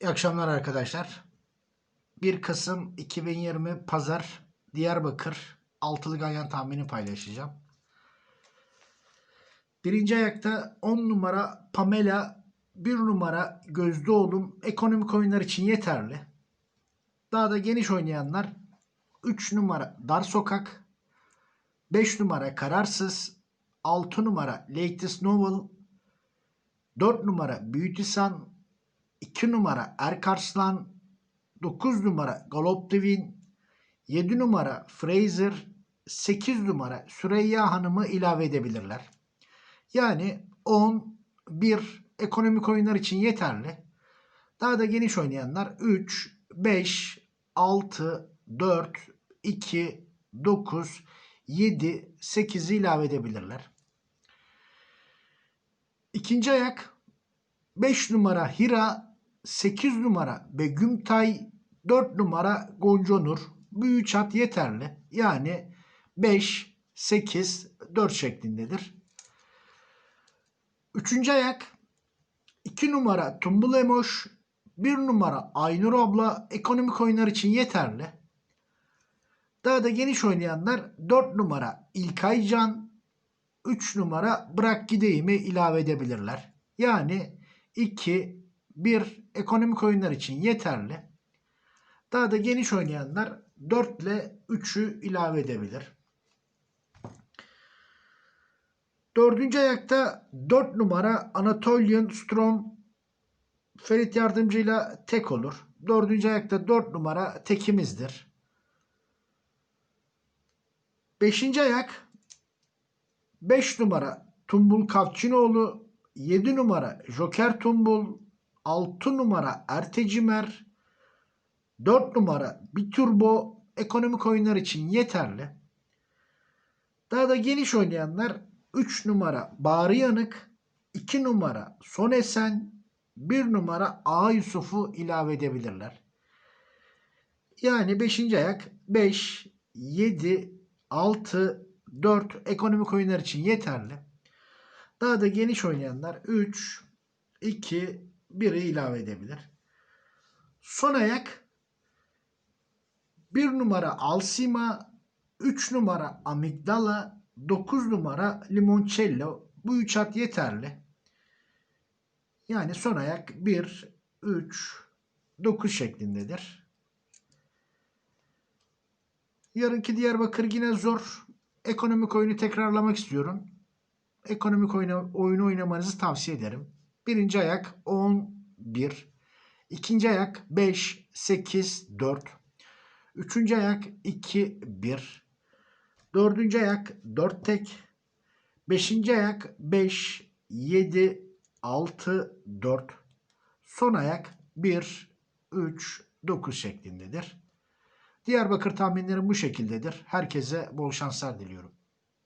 İyi akşamlar arkadaşlar. 1 Kasım 2020 Pazar Diyarbakır altılı ganyan tahmini paylaşacağım. Birinci ayakta 10 numara Pamela, 1 numara Gözde Oğlum ekonomik oyunlar için yeterli. Daha da geniş oynayanlar 3 numara Dar Sokak, 5 numara Kararsız, 6 numara Latest Novel, 4 numara Beauty Sun, 2 numara Erkarslan, 9 numara Galop Divin, 7 numara Fraser, 8 numara Süreyya Hanım'ı ilave edebilirler. Yani 10, 1 ekonomik oyunlar için yeterli. Daha da geniş oynayanlar 3, 5, 6, 4, 2, 9, 7, 8'i ilave edebilirler. İkinci ayak 5 numara Hira, 8 numara Begümtay, 4 numara Gonconur. Bu üç at yeterli. Yani 5, 8, 4 şeklindedir. Üçüncü ayak 2 numara Tumbul Emoş, 1 numara Aynur abla ekonomik oyunlar için yeterli. Daha da geniş oynayanlar 4 numara İlkay Can, 3 numara Bırak Gideyim'i ilave edebilirler. Yani 2, 1 ekonomik oyunlar için yeterli. Daha da geniş oynayanlar 4 ile 3'ü ilave edebilir. Dördüncü ayakta 4 numara Anatolian Strom Ferit yardımcıyla tek olur. Dördüncü ayakta 4 numara tekimizdir. Beşinci ayak 5 numara Tumbul Kavçinoğlu, 7 numara Joker Tumbul, 6 numara Ertecimer, 4 numara Biturbo ekonomik oyunlar için yeterli. Daha da geniş oynayanlar 3 numara Bağrı Yanık, 2 numara Son Esen, 1 numara A Yusuf'u ilave edebilirler. Yani 5. ayak 5, 7, 6, 4 ekonomik oyunlar için yeterli. Daha da geniş oynayanlar 3, 2, 1'i ilave edebilir. Son ayak 1 numara Alsima, 3 numara Amigdala, 9 numara Limoncello. Bu üç at yeterli. Yani son ayak 1, 3, 9 şeklindedir. Yarınki Diyarbakır yine zor. Ekonomik oyunu tekrarlamak istiyorum. Ekonomik oyunu, oyunu oynamanızı tavsiye ederim. Birinci ayak 11. İkinci ayak 5, 8, 4. Üçüncü ayak 2, 1. Dördüncü ayak 4 tek. Beşinci ayak 5, 7, 6, 4. Son ayak 1, 3, 9 şeklindedir. Diyarbakır tahminlerim bu şekildedir. Herkese bol şanslar diliyorum.